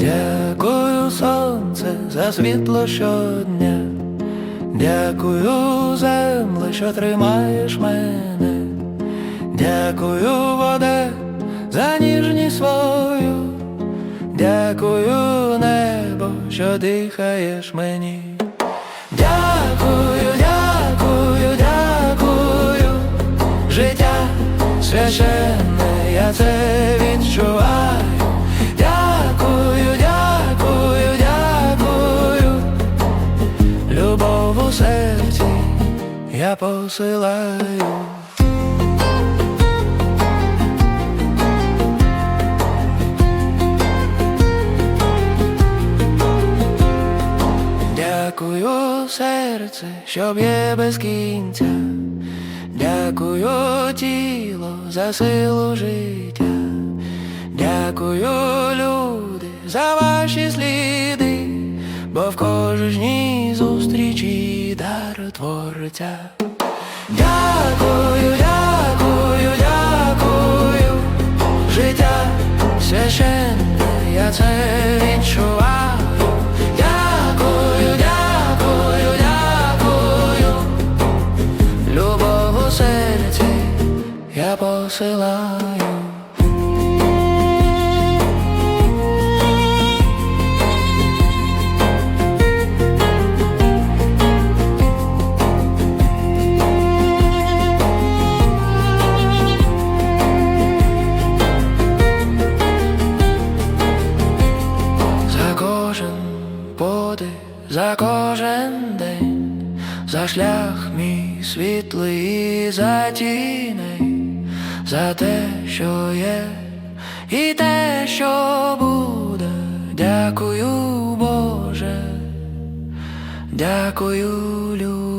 Дякую, сонце, за світло щодня. Дякую, земле, що тримаєш мене. Дякую, воде, за ніжність свою. Дякую, небо, що дихаєш мені. Дякую, дякую, дякую. Життя священне, я це відчуваю. Я посилаю. Дякую, серце, що б'є без кінця. Дякую, тіло, за силу життя. Дякую, люди, за ваші сліди, бо в кожній зустрічі. Дякую, дякую, дякую, життя священне, я це відчуваю. Дякую, дякую, дякую, любов у серці я посилаю. Подих, за кожен день, за шлях мій світлий за тіней, за те, що є, і те, що буде. Дякую, Боже, дякую, люди.